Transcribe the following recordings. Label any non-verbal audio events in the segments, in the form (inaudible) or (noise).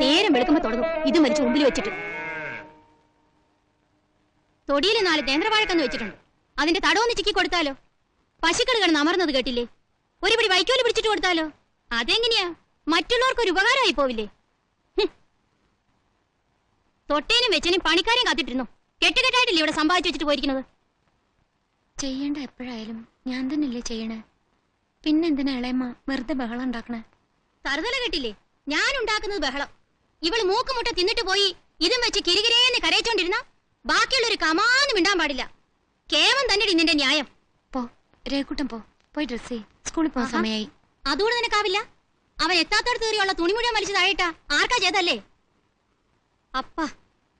നേരം വെളുക്കുമ്പോ തുടങ്ങും. ഇത് മരിച്ചു മുമ്പിൽ വെച്ചിട്ട്. തൊടിയിൽ നാല് നേന്ത്രവാഴക്കന്ന് വെച്ചിട്ടുണ്ട്. അതിന്റെ തടവൊന്ന് ചിക്കി കൊടുത്താലോ? പശുക്കൾ കിടന്ന് അമർന്നത് കേട്ടില്ലേ? ഒരുപടി വൈക്കോൽ പിടിച്ചിട്ട് കൊടുത്താലോ? അതെങ്ങനെയാ? മറ്റുള്ളവർക്ക് ഒരു ഉപകാരമായി പോവില്ലേ. തൊട്ടേനും വെച്ചനും പണിക്കാരെയും കാത്തിട്ടിരുന്നു. കെട്ടുകെട്ടായിട്ടില്ലേ ഇവിടെ സമ്പാദിച്ചു വെച്ചിട്ട് പോയിരിക്കുന്നത്? ചെയ്യേണ്ട എപ്പോഴായാലും ഞാൻ തന്നെയല്ലേ ചെയ്യണേ. പിന്നെന്തിനാ ഇളയമ്മ വെറുതെ ബഹളം ഉണ്ടാക്കണേ? തറുതല കെട്ടില്ലേ? ഞാൻ ഉണ്ടാക്കുന്നത് ബഹളം. ഇവൾ മൂക്കുമുട്ട തിന്നിട്ട് പോയി ഇതും വെച്ച് കിരികിരേന്ന് കരയിച്ചോണ്ടിരുന്ന ബാക്കിയുള്ളൊരു കമാന്ന് മിണ്ടാൻ പാടില്ല. കേവം തന്നെ നിന്റെ ന്യായം. പോ രേക്കുട്ടൻ പോ പോയി ഡ്രസ് ചെയ് സ്കൂളിൽ പോകാൻ സമയമായി അതുകൊണ്ട് നിനക്കാവില്ല അവൻ എത്താത്തടത്ത് കയറിയുള്ള തുണി മുഴുവൻ വലിച്ചു താഴേട്ടാ ആർക്കാ ചെയ്തല്ലേ? അപ്പ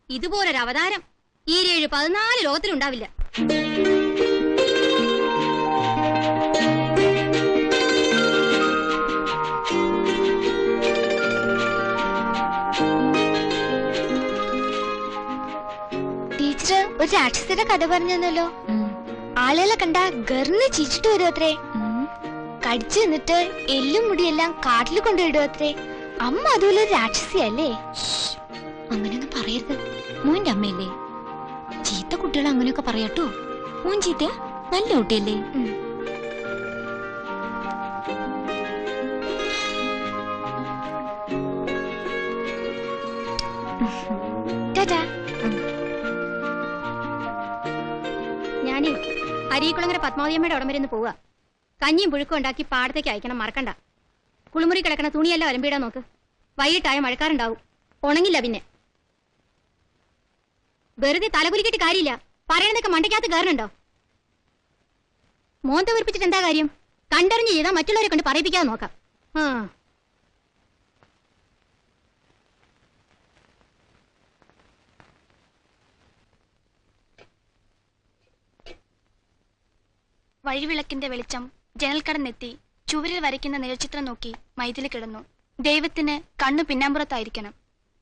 ഇതുപോലൊരു അവതാരം ഈ ഏഴ് പതിനാല് ലോകത്തിലുണ്ടാവില്ല. ഒരു രാക്ഷസിയുടെ കഥ പറഞ്ഞല്ലോ ആളുകളെ കണ്ട ഗർന്ന് ചിരിച്ചിട്ട് വരും അത്രേ. കടിച്ചു നിന്നിട്ട് എല്ലും മുടിയെല്ലാം കാട്ടിൽ കൊണ്ടുവിടും അത്രേ. അമ്മ അതുപോലെ ഒരു രാക്ഷസിയല്ലേ അങ്ങനെയൊന്നും പറയരുത്. മോന്റെ അമ്മയല്ലേ? ചീത്ത കുട്ടികൾ അങ്ങനെയൊക്കെ പറയാട്ടോ. മോൻ ചീത്തയാ? നല്ല കുട്ടിയല്ലേ? അരീക്കുളങ്ങര പത്മാവതിയമ്മയുടെ ഉടം വരെ ഒന്ന് പോവുക. കഞ്ഞിയും പുഴുക്കും ഉണ്ടാക്കി പാടത്തേക്ക് അയക്കണം മറക്കണ്ട. കുളിമുറി കിടക്കണ തുണിയെല്ലാം അലമ്പിടാൻ നോക്ക്. വൈകിട്ടായ മഴക്കാറുണ്ടാവും ഉണങ്ങില്ല പിന്നെ. വെറുതെ തലകുലിക്കിട്ട് കാര്യമില്ല. പറയണതൊക്കെ മണ്ടയ്ക്കകത്ത് കയറുന്നുണ്ടോ മോന്ത വീർപ്പിച്ചിട്ട് എന്താ കാര്യം? കണ്ടറിഞ്ഞ് ചെയ്താൽ മറ്റുള്ളവരെ കൊണ്ട് പറയിപ്പിക്കാതെ നോക്കാം. ആ. വഴിവിളക്കിന്റെ വെളിച്ചം ജനൽക്കടന്നെത്തി ചുവരിൽ വരയ്ക്കുന്ന നിഴൽചിത്രം നോക്കി മൈഥിലി കിടന്നു. ദൈവത്തിന് കണ്ണു പിന്നാമ്പുറത്തായിരിക്കണം.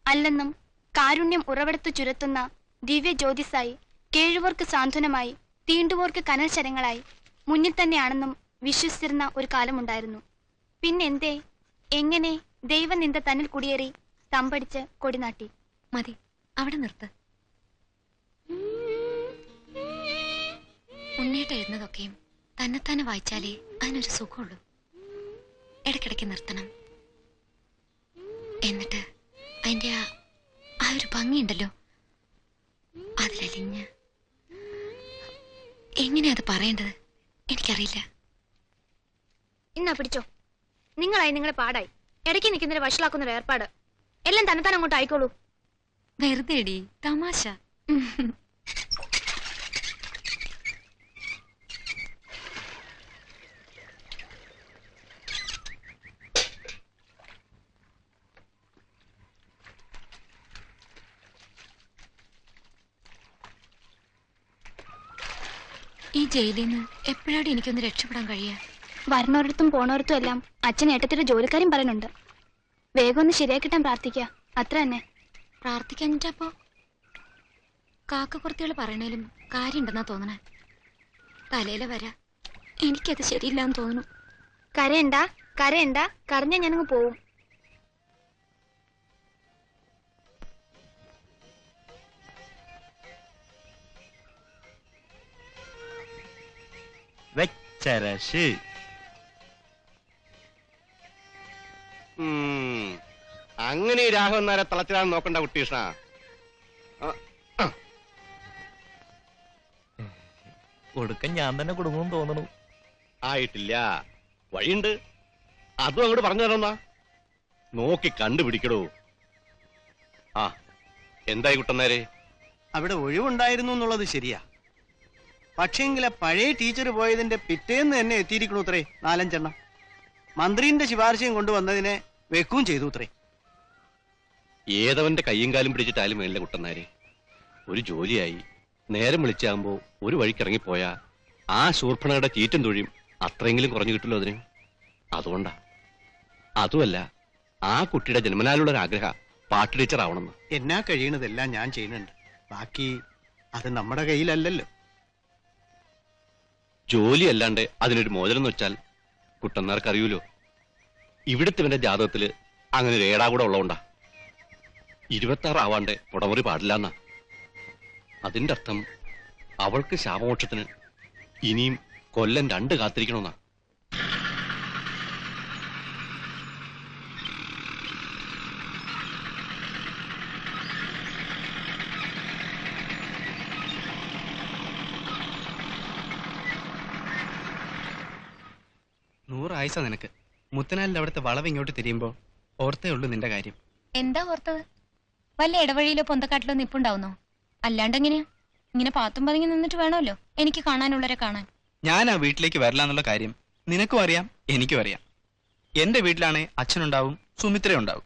അല്ലെന്നും കാരുണ്യം ഉറവെടുത്ത് ചുരത്തുന്ന ദിവ്യ ജ്യോതിസായി കേഴുവോർക്ക് സാന്ത്വനമായി തീണ്ടുവോർക്ക് കനൽ ശരങ്ങളായി മുന്നിൽ തന്നെയാണെന്നും വിശ്വസിച്ചിരുന്ന ഒരു കാലമുണ്ടായിരുന്നു. പിന്നെന്തേ? എങ്ങനെ ദൈവനിന്ദ തന്നിൽ കുടിയേറി തമ്പടിച്ച് കൊടിനാട്ടി മതി അവിടെ നിർത്ത്. ഉണ്ണീട്ട് എഴുതുന്നതൊക്കെയും തന്നെത്താനെ വായിച്ചാലേ അതിനൊരു സുഖമുള്ളൂ. ഇടയ്ക്കിടയ്ക്ക് നിർത്തണം. എന്നിട്ട് അതിന്റെ ആ ആ ഒരു ഭംഗിയുണ്ടല്ലോ. അതിലലിഞ്ഞ്. എങ്ങനെയാ അത് പറയേണ്ടത്? എനിക്കറിയില്ല. ഇന്നാ പിടിച്ചോ. നിങ്ങളായി നിങ്ങളെ പാടായി. ഇടയ്ക്ക് നിൽക്കുന്നതിന് വഷളാക്കുന്ന ഒരു ഏർപ്പാട്. എല്ലാം തന്നെത്താൻ അങ്ങോട്ട് ആയിക്കോളൂ. വെറുതെ തമാശ. ഈ ജയിലിൽ നിന്ന് എപ്പോഴാണ് എനിക്കൊന്ന് രക്ഷപ്പെടാൻ കഴിയുക വരണോരിടത്തും പോണോരിടത്തും എല്ലാം അച്ഛൻ ഏട്ടത്തിന്റെ ജോലിക്കാരും പറയുന്നുണ്ട്. വേഗം ഒന്ന് ശരിയാക്കിട്ടാൻ പ്രാർത്ഥിക്കുക അത്ര തന്നെ. പ്രാർത്ഥിക്കാഞ്ഞിട്ടപ്പോ? കാക്കക്കുറത്തികൾ പറയണേലും കാര്യമുണ്ടെന്നാ തോന്നണേ. തലയിലെ വര. എനിക്കത് ശരിയില്ലാന്ന് തോന്നുന്നു. കരയണ്ട കരയണ്ട. കരഞ്ഞ ഞാനങ്ങ് പോവും. വെച്ചരശ്. അങ്ങനെ ഈ രാഘവൻ നാരെ തളച്ചിടാൻ നോക്കണ്ട കുട്ടീഷ കൊടുക്കൻ ഞാൻ തന്നെ കുടുംബം തോന്നണു. ആയിട്ടില്ല. വഴിയുണ്ട്. അതും അങ്ങോട്ട് പറഞ്ഞു തരന്നാ നോക്കി കണ്ടുപിടിക്കടോ. ആ എന്തായി കുട്ടന്നേരെ അവിടെ ഒഴിവുണ്ടായിരുന്നു എന്നുള്ളത് ശരിയാ. പക്ഷേങ്കിലെ പഴയ ടീച്ചർ പോയതിന്റെ പിറ്റേന്ന് തന്നെ എത്തിയിരിക്കണു ഉത്രേ നാലഞ്ചെണ്ണം. മന്ത്രിന്റെ ശുപാർശയും കൊണ്ടുവന്നതിനെ വെക്കുകയും ചെയ്തു ഉത്രേ. ഏതവന്റെ കയ്യും കാലും പിടിച്ചിട്ടാലും വേണ്ട കുട്ടന്നാരെ ഒരു ജോലിയായി നേരം വിളിച്ചാകുമ്പോ ഒരു വഴിക്കിറങ്ങിപ്പോയാ ആ ശൂർഭണയുടെ ചീറ്റും തൊഴിയും അത്രയെങ്കിലും കുറഞ്ഞു കിട്ടുമല്ലോ അതിന്? അതുകൊണ്ടാ. അതുമല്ല ആ കുട്ടിയുടെ ജന്മനാലുള്ള ഒരു ആഗ്രഹ പാട്ട് ടീച്ചർ ആവണമെന്ന് എന്നാ കഴിയണതെല്ലാം ഞാൻ ചെയ്യുന്നുണ്ട്. ബാക്കി അത് നമ്മുടെ കയ്യിലല്ലല്ലോ. ജോലി അല്ലാണ്ട് അതിനൊരു മോചനം എന്ന് വെച്ചാൽ കുട്ടന്മാർക്ക് അറിയൂലോ ഇവിടുത്തെ ഇവന്റെ ജാതകത്തിൽ അങ്ങനെ ഒരു ഏടാ കൂടെ ഉള്ളതുകൊണ്ടാ. ഇരുപത്താറ് ആവാണ്ട് പുടമുറി പാടില്ലെന്നാ. അതിന്റെ അർത്ഥം അവൾക്ക് ശാപമോക്ഷത്തിന് ഇനിയും കൊല്ലം രണ്ട് കാത്തിരിക്കണമെന്നാ. നൂറായുസ നിനക്ക്. മുത്തനാലിന്റെ അവിടുത്തെ വളവ് ഇങ്ങോട്ട് തിരിയുമ്പോ ഓർത്തേ ഉള്ളൂ നിന്റെ കാര്യം. എന്താ ഓർത്തത്? വല്ല ഇടവഴിയിലോ പൊന്തക്കാട്ടിലോ നിപ്പുണ്ടാവുന്നോ? അല്ലാണ്ട് എങ്ങനെയാ? ഇങ്ങനെ പാത്തും പതുങ്ങി നിന്നിട്ട് വേണമല്ലോ എനിക്ക് കാണാനുള്ളവരെ കാണാൻ. ഞാൻ ആ വീട്ടിലേക്ക് വരില്ല കാര്യം നിനക്കും അറിയാം എനിക്കും അറിയാം. എന്റെ വീട്ടിലാണെ അച്ഛനുണ്ടാവും സുമിത്ര ഉണ്ടാവും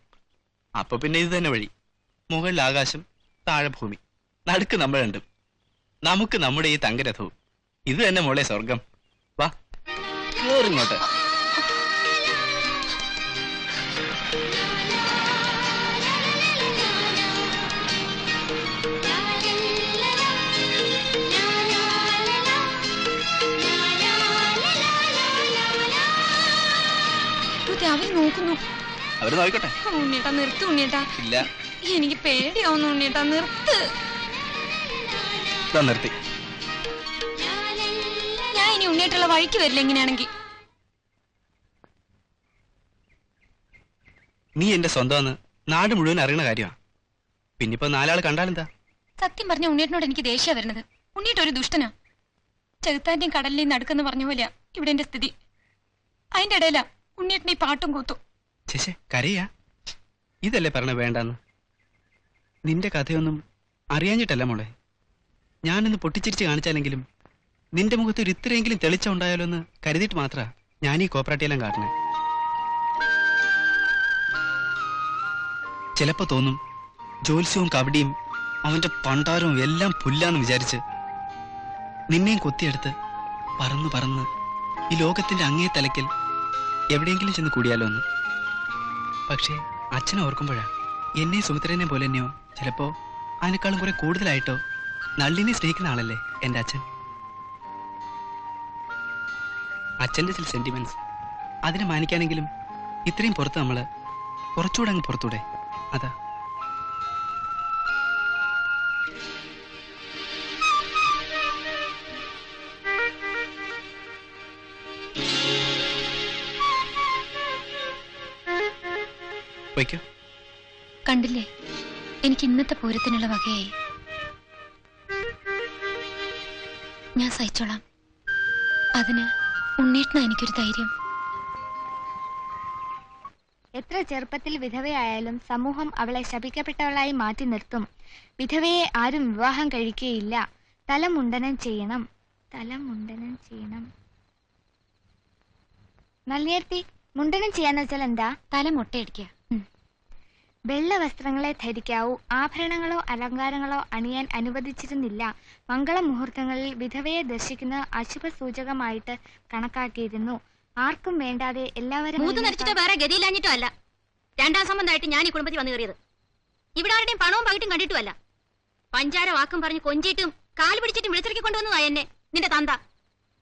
അപ്പൊ പിന്നെ ഇത് തന്നെ വഴി. മുകളിൽ ആകാശം താഴെ ഭൂമി. നടുക്ക് നമ്മൾ രണ്ടും. നമുക്ക് നമ്മുടെ ഈ തങ്കരഥവും. ഇത് തന്നെ മോളെ സ്വർഗം. വാ കേറിങ്ങോട്ട് അവർ നോക്കുന്നു. അവർ നോക്കട്ടെ ഉണ്ണിയേട്ടാ നിർത്ത് ഉണ്ണിയേട്ടാ. ഇല്ല. എനിക്ക് പേടിയാവുന്നു ഉണ്ണിയേട്ടാ നിർത്ത്. നിർത്തി. ഞാൻ ഇനി ഉണ്ണിയേട്ടുള്ള വഴിക്ക് വരില്ല എങ്ങനെയാണെങ്കിൽ നീ എന്റെ സ്വന്തമെന്ന് നാട് മുഴുവൻ അറിയണ കാര്യമാണ് പിന്നിപ്പോ നാലാൾ കണ്ടാലെന്താ? സത്യം പറഞ്ഞ ഉണ്ണിയേട്ടനോട് എനിക്ക് ദേഷ്യ വരുന്നത്. ഉണ്ണിയേട്ട ഒരു ദുഷ്ടനാ. ചെറുത്താന്റെയും കടലിലെയും നടുക്കെന്ന് പറഞ്ഞ പോലെയാ ഇവിടെ എന്റെ സ്ഥിതി. അതിന്റെ ഇടയിലാ ഉണ്ണിയേട്ടൻ പാട്ടും കൂത്തും. ചേച്ചേ കരയാ. ഇതല്ലേ പറഞ്ഞ വേണ്ടെന്ന്. നിന്റെ കഥയൊന്നും അറിയാഞ്ഞിട്ടല്ല മോളെ. ഞാനിന്ന് പൊട്ടിച്ചിരിച്ച് കാണിച്ചാലെങ്കിലും നിന്റെ മുഖത്ത് ഒരു ഇത്രയെങ്കിലും തെളിച്ച ഉണ്ടായാലോ എന്ന് കരുതിയിട്ട് മാത്ര ഞാൻ ഈ കോപ്പറേറ്റീവെല്ലാം കാട്ടണേ. ചിലപ്പോ തോന്നും ജോത്സ്യവും കബഡിയും അവന്റെ പണ്ടാരവും എല്ലാം പുല്ലാന്ന് വിചാരിച്ച് നിന്നെയും കൊത്തിയെടുത്ത് പറന്ന് പറന്ന് ഈ ലോകത്തിന്റെ അങ്ങേ തലയ്ക്കൽ എവിടെയെങ്കിലും ചെന്ന് കൂടിയാലോ എന്ന് പക്ഷേ അച്ഛൻ ഓർക്കുമ്പോഴാ. എന്നെ സുമിത്രനെ പോലെ തന്നെയോ? ചിലപ്പോ അതിനേക്കാളും കുറെ കൂടുതലായിട്ടോ? നള്ളിനെ സ്നേഹിക്കുന്ന ആളല്ലേ എന്റെ അച്ഛൻ? അച്ഛന്റെ ചില സെന്റിമെന്റ്സ് അതിനെ മാനിക്കാനെങ്കിലും ഇത്രയും പുറത്ത് നമ്മൾ കുറച്ചുകൂടെ അങ്ങ് പുറത്തൂടെ? അതാ. വയ്ക്കോ. കണ്ടില്ലേ? എനിക്ക് ഇന്നത്തെ പൂരത്തിനുള്ള വകയായി. ഞാൻ സഹിച്ചോളാം. അതിന് ഉണ്ണേട്ടന എനിക്കൊരു ധൈര്യം. എത്ര ചെറുപ്പത്തിൽ വിധവയായാലും സമൂഹം അവളെ ശപിക്കപ്പെട്ടവളായി മാറ്റി നിർത്തും. വിധവയെ ആരും വിവാഹം കഴിക്കുകയില്ല തലമുണ്ടനം ചെയ്യണം. തലമുണ്ടനം ചെയ്യണം. നല്ലിയർത്തി മുണ്ടനം ചെയ്യാന്ന് വെച്ചാൽ എന്താ? തല മുട്ടയടിക്കുക. വെള്ള വസ്ത്രങ്ങളെ ധരിക്കാവൂ. ആഭരണങ്ങളോ അലങ്കാരങ്ങളോ അണിയാൻ അനുവദിച്ചിരുന്നില്ല. മംഗളമുഹൂർത്തങ്ങളിൽ വിധവയെ ദർശിക്കുന്ന അശുഭ സൂചകമായിട്ട് കണക്കാക്കിയിരുന്നു. ആർക്കും വേണ്ടാതെ എല്ലാവരും വേറെ ഗതിയില്ലാഞ്ഞിട്ടോ അല്ല രണ്ടാം സംബന്ധമായിട്ട് ഞാൻ ഈ കുടുംബത്തിൽ വന്നു കയറിയത്. ഇവിടെ ആരുടെയും പണവും പകിട്ടും കണ്ടിട്ടുമല്ല. പഞ്ചാര വാക്കും പറഞ്ഞ് കൊഞ്ചിട്ടും കാൽ പിടിച്ചിട്ടും വിളിച്ചിറക്കി കൊണ്ടുവന്നതാ എന്നെ നിന്റെ തന്ത.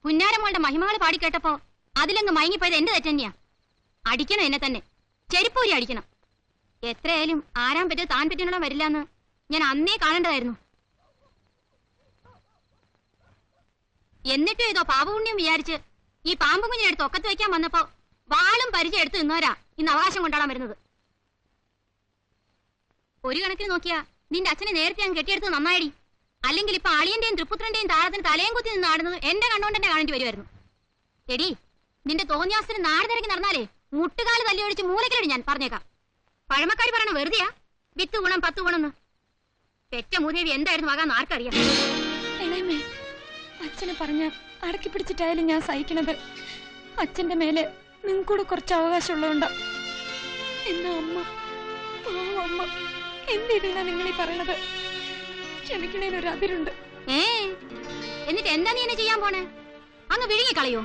പുന്നാരമോളുടെ മഹിമകൾ പാടിക്കേട്ടപ്പോ അതിലങ്ങ് മയങ്ങിപ്പോയത് എന്റെ തെറ്റന്നെയാ. അടിക്കണം എന്നെ തന്നെ. ചെരുപ്പൂരി അടിക്കണം. എത്രയായാലും ആരാൻ പറ്റിയ താൻ പറ്റിനോളം വരില്ല എന്ന് ഞാൻ അന്നേ കാണേണ്ടതായിരുന്നു. എന്നിട്ടും ഏതോ പാപപുണ്യം വിചാരിച്ച് ഈ പാമ്പ് കുഞ്ഞിനെടുത്ത് ഒക്കത്ത് വെക്കാൻ വന്നപ്പോ വാളും പരിചയം എടുത്ത് നിന്നവരാ ഇന്ന് അവകാശം കൊണ്ടാടാൻ വരുന്നത്. ഒരു കണക്കിന് നോക്കിയാ നിന്റെ അച്ഛനെ നേരത്തെ ഞാൻ കെട്ടിയെടുത്ത് നന്നായിടി. അല്ലെങ്കിൽ ഇപ്പൊ അളിയന്റെയും ത്രിപുത്രന്റെയും താളത്തിന് തലയും കുത്തി നിന്ന് ആടുന്നത് എന്റെ കണ്ണോണ്ട് തന്നെ കാണേണ്ടി വരുമായിരുന്നു എടി നിന്റെ തോന്നിയാസത്തിന് നാട് തിരക്കി നടന്നാലേ മുട്ടുകാൽ തല്ലിയൊഴിച്ച് മൂലക്കിലടി ഞാൻ പറഞ്ഞേക്കാം. പഴമക്കാരി പറയണ വെറുതെയാ? വിത്ത് ഗുണം പത്ത് ഗുണം പെറ്റ മൂദേവി എന്തായിരുന്നു ആകാന്ന് ആർക്കറിയാം? അച്ഛനെ പറഞ്ഞ അടക്കി പിടിച്ചിട്ടായാലും ഞാൻ സഹിക്കണത്. അച്ഛന്റെ മേലെ നിങ്ങൾക്കൂടെ കുറച്ച് അവകാശമുള്ളതുകൊണ്ടാ. എന്നാ അമ്മ അമ്മ എന്തിനാ നിങ്ങളീ പറയണത്? ക്ഷമിക്കണേ ഒരു അതിരുണ്ട്. ഏ എന്നിട്ട് എന്താ നീ എന്നെ ചെയ്യാൻ പോണേ? അങ്ങ് വിഴുങ്ങി കളയോ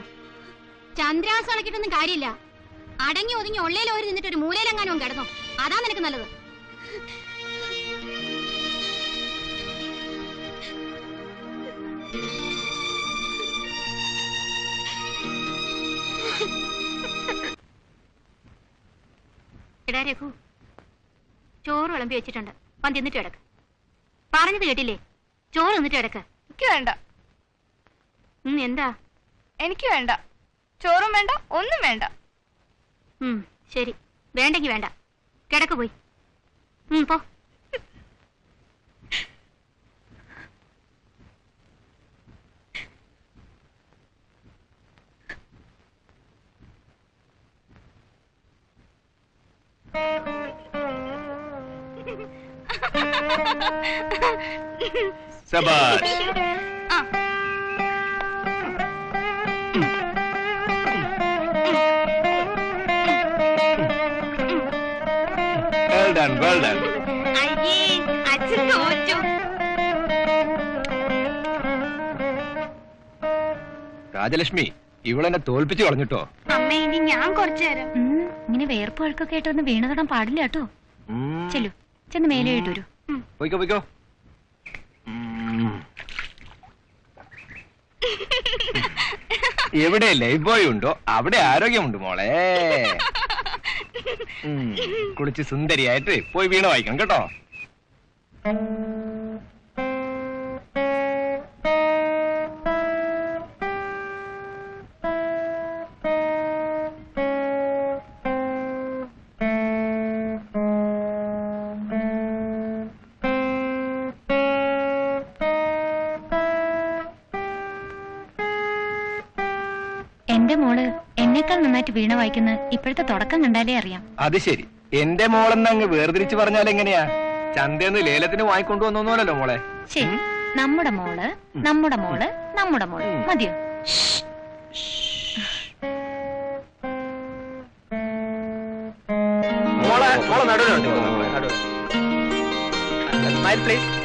ചന്ദ്രാസ് കളക്കിട്ടൊന്നും കാര്യമില്ല. അടങ്ങി ഒതുങ്ങി ഒള്ളയിൽ ഓരി നിന്നിട്ട് ഒരു മൂലയിലെങ്ങാനും കിടന്നോ? അതാ നിനക്ക് നല്ലത്. എടാ രഘു ചോറ് വിളമ്പി വെച്ചിട്ടുണ്ട്. പന്തി എന്നിട്ട് കിടക്ക്. പറഞ്ഞത് കേട്ടില്ലേ? ചോറ് എന്നിട്ട് കിടക്ക്. എനിക്ക് വേണ്ട. എന്താ? എനിക്ക് വേണ്ട. ചോറും വേണ്ട ഒന്നും വേണ്ട. ശരി. വേണ്ടെങ്കി വേണ്ട. കിടക്ക് പോയി. പോ. സബാഷ്. Well done, well done. അയ്യേ അച്ഛൻ തോറ്റു. രാജലക്ഷ്മി ഇവളെന്നെ തോൽപ്പിച്ചു കളഞ്ഞിട്ടോ? അമ്മ ഇനി ഞാൻ കുറച്ചു നേരം. ഇങ്ങനെ വേർപ്പ് വഴക്കൊക്കെ ആയിട്ട് ഒന്ന് വീണ് തൊടാൻ പാടില്ല കേട്ടോ. ചെല്ലു ചെന്ന് മേലെ ഇട്ടു പോയിക്കോ പോയിക്കോ. (laughs) എവിടെ ലൈഫ് ബോയ് ഉണ്ടോ? അവിടെ ആരോഗ്യമുണ്ട് മോളെ. (laughs) കുളിച്ച് സുന്ദരിയായിട്ട് പോയി വീണ വായിക്കണം കേട്ടോ? എന്റെ മോൾ എന്നേക്കാൾ നന്നായിട്ട് വീണ വായിക്കുന്ന ഇപ്പോഴത്തെ തുടക്കം കണ്ടാലേ അറിയാം. അത് ശരി. എന്റെ മോളെന്ന് അങ്ങ് വേർതിരിച്ച് പറഞ്ഞാൽ എങ്ങനെയാ? ചന്തയെന്ന് ലേലത്തിന് വാങ്ങിക്കൊണ്ടു വന്നോന്നല്ലോ മോളെ. ശരി. നമ്മുടെ മോൾ നമ്മുടെ മോൾ നമ്മുടെ മോൾ. മതിയോ? മോളെ മോളെ നടുവിലുണ്ട് പ്ലീസ്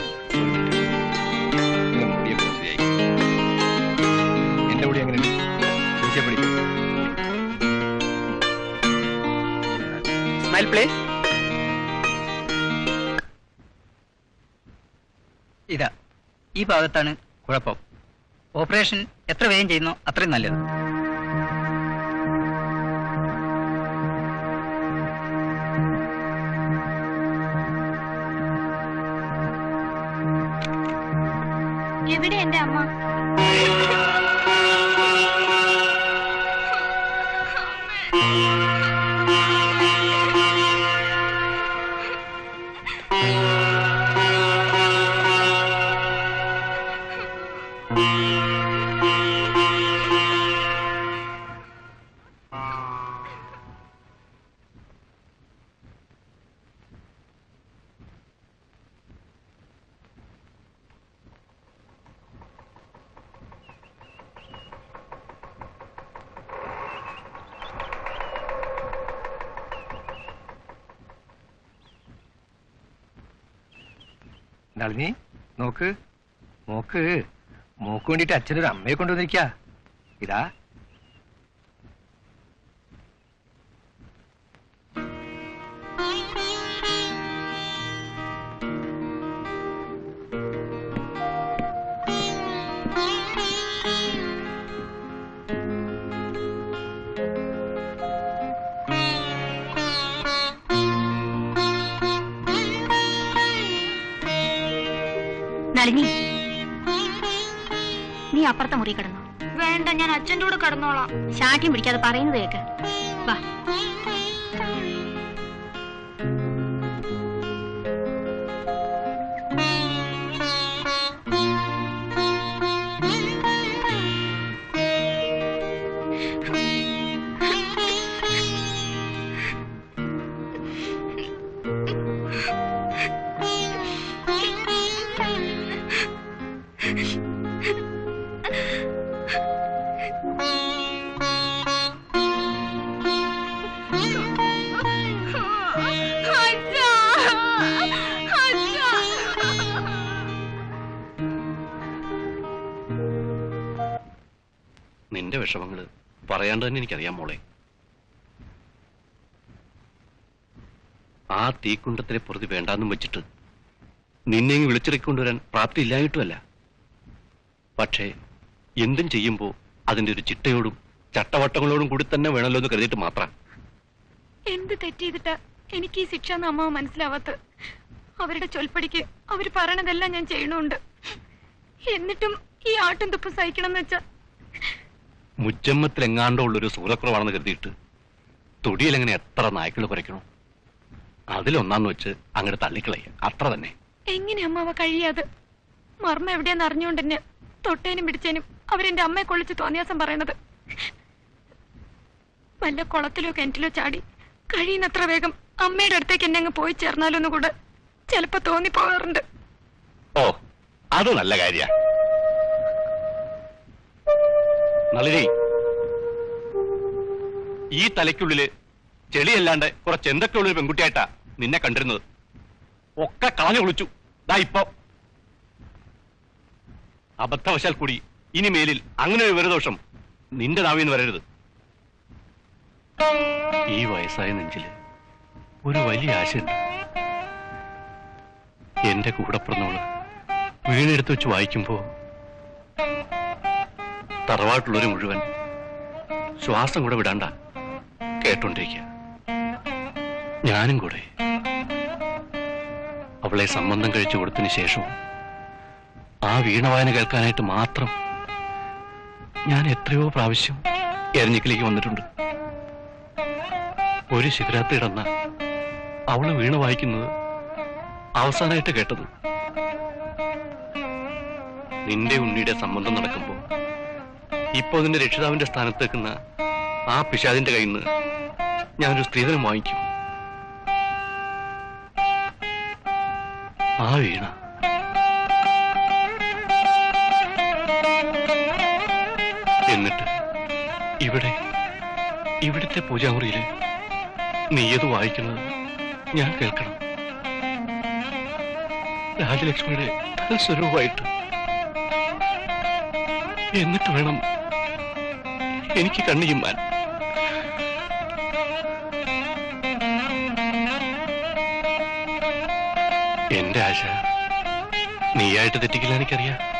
സ്മൈൽ please. ഇതാ ഈ ഭാഗത്താണ് കുഴപ്പം ഓപ്പറേഷൻ എത്ര വേഗം ചെയ്യുന്നോ അത്രയും നല്ലത് നളിനി നോക്ക്. മോക്ക്. മോക്ക് വേണ്ടിട്ട് അച്ഛനൊരു അമ്മയെ കൊണ്ടുവന്നിരിക്ക. ഇതാ. നളിനി നീ അപ്പുറത്തെ മുറി കിടന്നു. വേണ്ട ഞാൻ അച്ഛന്റെ കൂടെ കിടന്നോളാം. ശാഠ്യം പിടിക്കാതെ പറയുന്നത് കേക്ക്. വാ. നിന്റെ വിഷമങ്ങൾ പറയാണ്ട് തന്നെ എനിക്കറിയാം മോളെ. ആ തീക്കുണ്ടത്തിലെ പൊറുതി വേണ്ടാന്നും വെച്ചിട്ട് നിന്നെ വിളിച്ചിറക്കി വിളിച്ചിറക്കൊണ്ടുവരാൻ പ്രാപ്തി ഇല്ലായിട്ടുമല്ല പക്ഷേ എന്തും ചെയ്യുമ്പോ അതിന്റെ ഒരു ചിട്ടയോടും ചട്ടവട്ടങ്ങളോടും കൂടി തന്നെ വേണമല്ലോ എന്ന് കരുതിയിട്ട് മാത്രം. എന്ത് തെറ്റ് ചെയ്തിട്ടാ എനിക്ക് ഈ ശിക്ഷ എന്ന് അമ്മാവ് മനസ്സിലാവാത്ത അവരുടെ ചൊൽപ്പടിക്ക് അവർ പറയണതെല്ലാം ഞാൻ ചെയ്യണുണ്ട്. എന്നിട്ടും ഈ ആട്ടും തുപ്പും സഹിക്കണം എന്ന് വെച്ചാ മുച്ചമ്മത്തിൽ എങ്ങാണ്ടോ ഉള്ളൊരു സൂറക്കുറവാണെന്ന് കരുതിയിട്ട് തൊടിയിലെങ്ങനെ എത്ര നായ്ക്കൾ കുറയ്ക്കണോ? അതിലൊന്നാന്ന് വെച്ച് അങ്ങോട്ട് തള്ളിക്കളയ. അത്ര തന്നെ. എങ്ങനെ അമ്മാവ കഴിയാതെ? മർമ്മ എവിടെയാന്ന് അറിഞ്ഞുകൊണ്ട് തന്നെ തൊട്ടേനും പിടിച്ചേനും അവരെന്റെ അമ്മയെ കൊള്ളിച്ച് തോന്നിയാസം പറയണത് വല്ല കുളത്തിലോ കിണറ്റിലോ ചാടി കഴിയുന്നത്ര വേഗം അമ്മയുടെ അടുത്തേക്ക് എന്നെ അങ്ങ് പോയി ചേർന്നാലൊന്നും കൂടെ ചിലപ്പോ തോന്നി പോകാറുണ്ട് ഓ അത് നല്ല കാര്യ. നളിനി ഈ തലയ്ക്കുള്ളിൽ ചെളിയല്ലാണ്ട് കുറച്ച് എന്തൊക്കെയുള്ളൊരു പെൺകുട്ടിയായിട്ടാ നിന്നെ കണ്ടിരുന്നത്? ഒക്കെ കളഞ്ഞു കുളിച്ചു. ദാ ഇപ്പൊ. അബദ്ധവശാൽ കൂടി ഇനി മേലിൽ അങ്ങനെ ഒരു വരദോഷം നിന്റെ നാവിന്ന് വരരുത്. ഈ വയസ്സായ നെഞ്ചിൽ ഒരു വലിയ ആശയുണ്ട്. എന്റെ കൂടെ പിറന്നവൾ വീണെടുത്ത് വെച്ച് വായിക്കുമ്പോ തറവാട്ടുള്ളവര് മുഴുവൻ. ശ്വാസം കൂടെ വിടാണ്ട. കേട്ടോണ്ടിരിക്കുക ഞാനും കൂടെ. അവളെ സംബന്ധം കഴിച്ചു കൊടുത്തതിന് ശേഷവും ആ വീണവായന കേൾക്കാനായിട്ട് മാത്രം ഞാൻ എത്രയോ പ്രാവശ്യം എരഞ്ഞിക്കിലേക്ക് വന്നിട്ടുണ്ട്. ഒരു ശിവരാത്രി ഇടന്ന അവൾ വീണ വായിക്കുന്നത് അവസാനമായിട്ട് കേട്ടത്. നിന്റെ ഉണ്ണിയുടെ സംബന്ധം നടക്കുമ്പോ ഇപ്പൊ നിന്റെ രക്ഷിതാവിന്റെ സ്ഥാനത്ത് നിൽക്കുന്ന ആ പിശാദിന്റെ കയ്യിൽ നിന്ന് ഞാനൊരു സ്ത്രീധനം വാങ്ങിക്കും. ആ വീണ. എന്നിട്ട് ഇവിടെ ഇവിടുത്തെ പൂജാമുറിയിൽ നീയത് വായിക്കുന്നത് ഞാൻ കേൾക്കണം. രാജലക്ഷ്മിയുടെ സ്വരൂപമായിട്ട് എന്നിട്ട് വേണം എനിക്ക് കണ്ണു ചിമ്മാൻ. എന്റെ ആശ നീയായിട്ട് തെറ്റിക്കില്ല എനിക്കറിയാം.